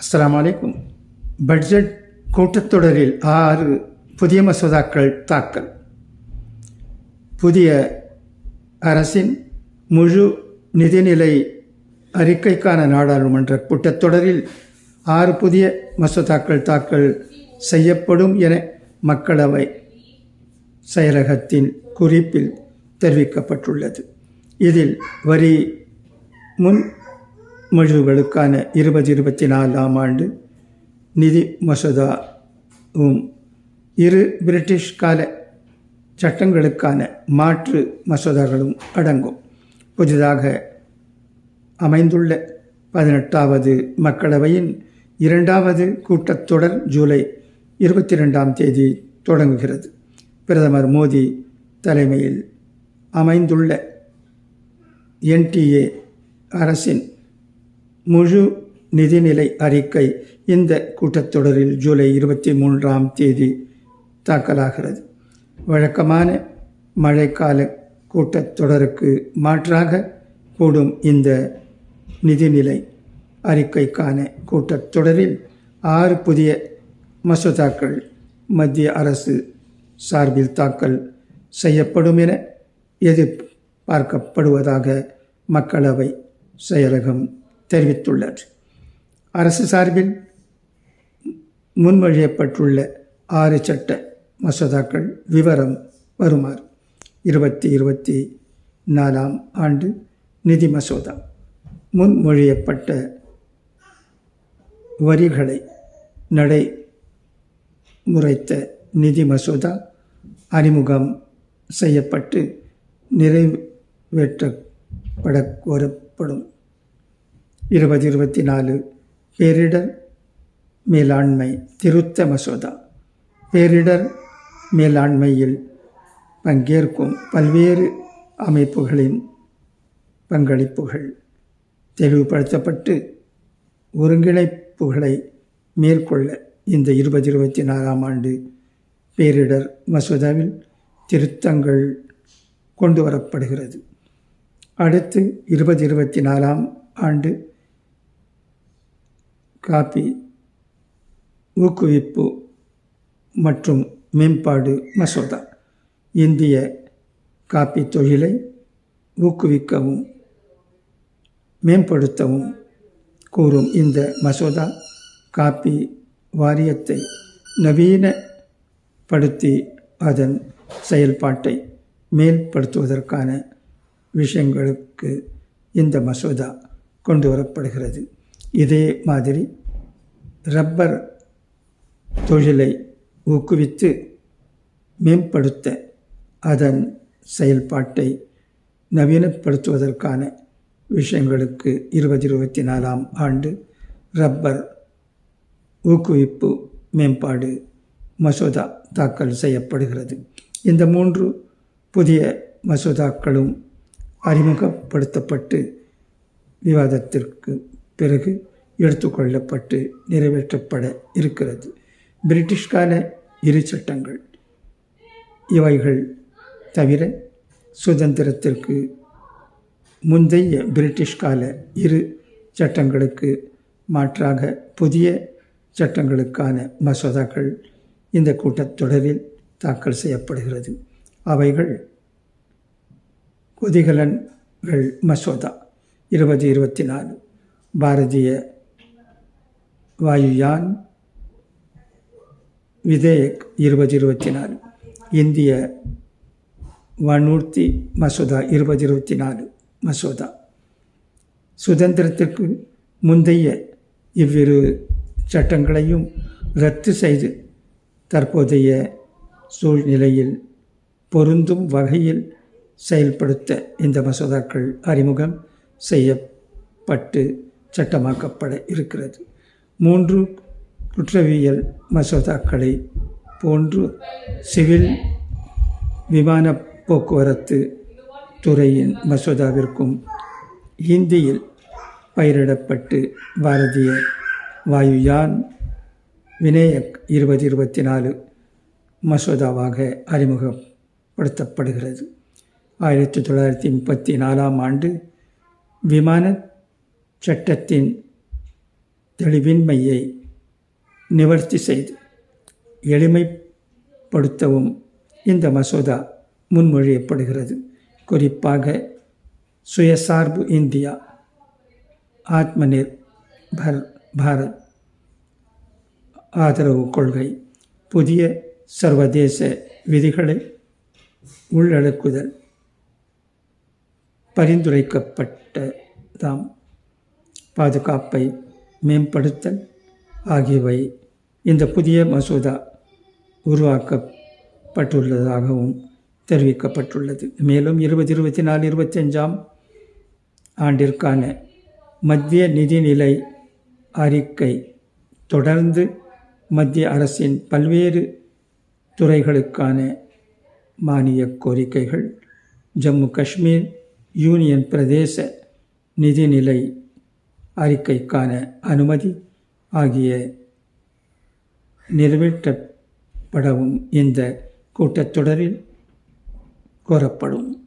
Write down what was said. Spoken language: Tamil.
அஸ்லாம் வலைக்கும் பட்ஜெட் கூட்டத்தொடரில் ஆறு புதிய மசோதாக்கள் தாக்கல். புதிய அரசின் முழு நிதிநிலை அறிக்கைக்கான நாடாளுமன்ற கூட்டத்தொடரில் ஆறு புதிய மசோதாக்கள் தாக்கல் செய்யப்படும் என மக்களவை செயலகத்தின் குறிப்பில் தெரிவிக்கப்பட்டுள்ளது. இதில் வரி முன் மொழிகளுக்கான இருபது இருபத்தி நாலாம் ஆண்டு நிதி மசோதாவும் இரு பிரிட்டிஷ் கால சட்டங்களுக்கான மாற்று மசோதாக்களும் அடங்கும். புதிதாக அமைந்துள்ள பதினெட்டாவது மக்களவையின் இரண்டாவது கூட்டத்தொடர் ஜூலை இருபத்தி ரெண்டாம் தேதி தொடங்குகிறது. பிரதமர் மோடி தலைமையில் அமைந்துள்ள என்டிஏ அரசின் முழு நிதிநிலை அறிக்கை இந்த கூட்டத்தொடரில் ஜூலை இருபத்தி மூன்றாம் தேதி தாக்கலாகிறது. வழக்கமான மழைக்கால கூட்டத்தொடருக்கு மாற்றாக கூடும் இந்த நிதிநிலை அறிக்கைக்கான கூட்டத்தொடரில் ஆறு புதிய மசோதாக்கள் மத்திய அரசு சார்பில் தாக்கல் செய்யப்படும் என எதிர்பார்க்கப்படுவதாக மக்களவை செயலகம் தெரிவித்துள்ளார் அரசு சார்பில் முன்மொழியப்பட்டுள்ள ஆறு சட்ட மசோதாக்கள் விவரம் வருமாறு. இருபத்தி இருபத்தி நாலாம் ஆண்டு நிதி மசோதா. முன்மொழியப்பட்ட வரிகளை நடை முறைத்த நிதி மசோதா அறிமுகம் செய்யப்பட்டு நிறைவேற்றப்பட கோரப்படும். இருபது இருபத்தி நாலு. பேரிடர் மேலாண்மை திருத்த மசோதா. பேரிடர் மேலாண்மையில் பங்கேற்கும் பல்வேறு அமைப்புகளின் பங்களிப்புகள். தெளிவுபடுத்தப்பட்டு ஒருங்கிணைப்புகளை மேற்கொள்ள இந்த இருபது இருபத்தி நாலாம் ஆண்டு பேரிடர் மசோதாவில் திருத்தங்கள் கொண்டு வரப்படுகிறது அடுத்து இருபது இருபத்தி நாலாம் ஆண்டு காப்பி ஊக்குவிப்பு மற்றும் மேம்பாடு மசோதா. இந்திய காப்பி தொழிலை ஊக்குவிக்கவும் மேம்படுத்தவும் கூறும் இந்த மசோதா காப்பி வாரியத்தை நவீனப்படுத்தி அதன் செயல்பாட்டை மேல்படுத்துவதற்கான விஷயங்களுக்கு இந்த மசோதா கொண்டு வரப்படுகிறது. இதே மாதிரி ரப்பர் தொழிலை ஊக்குவித்து மேம்படுத்த அதன் செயல்பாட்டை நவீனப்படுத்துவதற்கான விஷயங்களுக்கு இருபது இருபத்தி நாலாம் ஆண்டு ரப்பர் ஊக்குவிப்பு மேம்பாடு மசோதா தாக்கல் செய்யப்படுகிறது. இந்த மூன்று புதிய மசோதாக்களும் அறிமுகப்படுத்தப்பட்டு விவாதத்திற்கு பிறகு எடுத்துக்கொள்ளப்பட்டு நிறைவேற்றப்பட இருக்கிறது. பிரிட்டிஷ் கால இரு சட்டங்கள். இவைகள் தவிர சுதந்திரத்திற்கு முந்தைய பிரிட்டிஷ் கால இரு சட்டங்களுக்கு மாற்றாக புதிய சட்டங்களுக்கான மசோதாக்கள் இந்த கூட்டத்தொடரில் தாக்கல் செய்யப்படுகிறது. அவைகள் கொதிகலன்கள் மசோதா. இருபது இருபத்தி நாலு. பாரதிய வாயுயான் விதேயக் இருபது இருபத்தி நாலு இந்திய வனூர்த்தி மசோதா இருபது இருபத்தி நாலு மசோதா. சுதந்திரத்திற்கு முந்தைய இவ்விரு சட்டங்களையும் ரத்து செய்து தற்போதைய சூழ்நிலையில் பொருந்தும் வகையில் செயல்படுத்த இந்த மசோதாக்கள் அறிமுகம் செய்யப்பட்டு சட்டமாக்கப்பட இருக்கிறது. மூன்று குற்றவியல் மசோதாக்களை போன்று சிவில் விமான போக்குவரத்து துறையின் மசோதாவிற்கும் இந்தியில் பயிரிடப்பட்டு பாரதிய வாயுயான் வினயக் இருபது இருபத்தி நாலு மசோதாவாக அறிமுகப்படுத்தப்படுகிறது. ஆயிரத்தி தொள்ளாயிரத்தி முப்பத்தி நாலாம் ஆண்டு விமான சட்டத்தின் தெளிவின்மையை நிவர்த்தி செய்து எளிமைப்படுத்தவும் இந்த மசோதா முன்மொழியப்படுகிறது. குறிப்பாக சுயசார்பு இந்தியா ஆத்மநிர் பர் பாரத் ஆதரவு கொள்கை புதிய சர்வதேச விதிகளை உள்ளடக்குதல் பரிந்துரைக்கப்பட்டதாம். பாதுகாப்பை மேம்படுத்தல் ஆகியவை இந்த புதிய மசோதா உருவாக்கப்பட்டுள்ளதாகவும் தெரிவிக்கப்பட்டுள்ளது. மேலும் இருபது இருபத்தி நாலு இருபத்தஞ்சாம் ஆண்டிற்கான மத்திய நிதிநிலை அறிக்கை தொடர்ந்து மத்திய அரசின் பல்வேறு துறைகளுக்கான மானியக் கோரிக்கைகள் ஜம்மு காஷ்மீர் யூனியன் பிரதேச நிதிநிலை அறிக்கைக்கான அனுமதி ஆகிய நிறைவேற்றப்படவும் இந்த கூட்டத்தொடரில் கோரப்படும்.